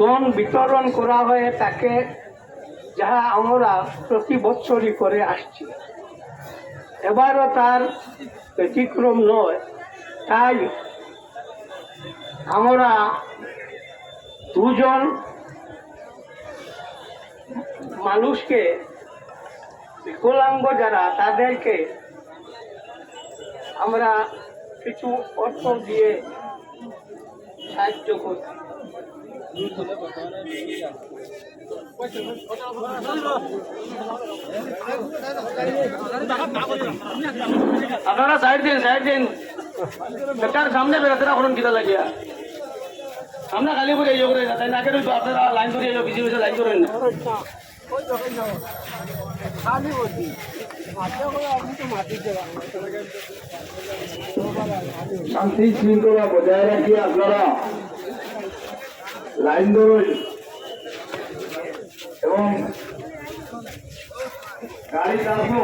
ত্রণ বিতরণ করা হয় তাকে, যাহা আমরা প্রতি বৎসরই করে আসছি। এবারও তার ব্যতিক্রম নয়। তাই আমরা দুজন মানুষকে, বিকলাঙ্গ যারা, তাদেরকে আমরা কিছু অর্থ দিয়ে সাহায্য করছি। আপনারা সাইড দিন সাইড দিন। বেকার সামনে বেরোতে না করুন কিতা লাগিয়া। সামনে খালি করে ইয়ে করে তাই নাকে রইতো আপনারা লাইন করে ইয়ে বিজি বিজি লাইন করেন না শান্তি শৃঙ্খলা বজায় রাখিয়ে আপনারা লাইন ধরুন এবং গাড়ি চালাবো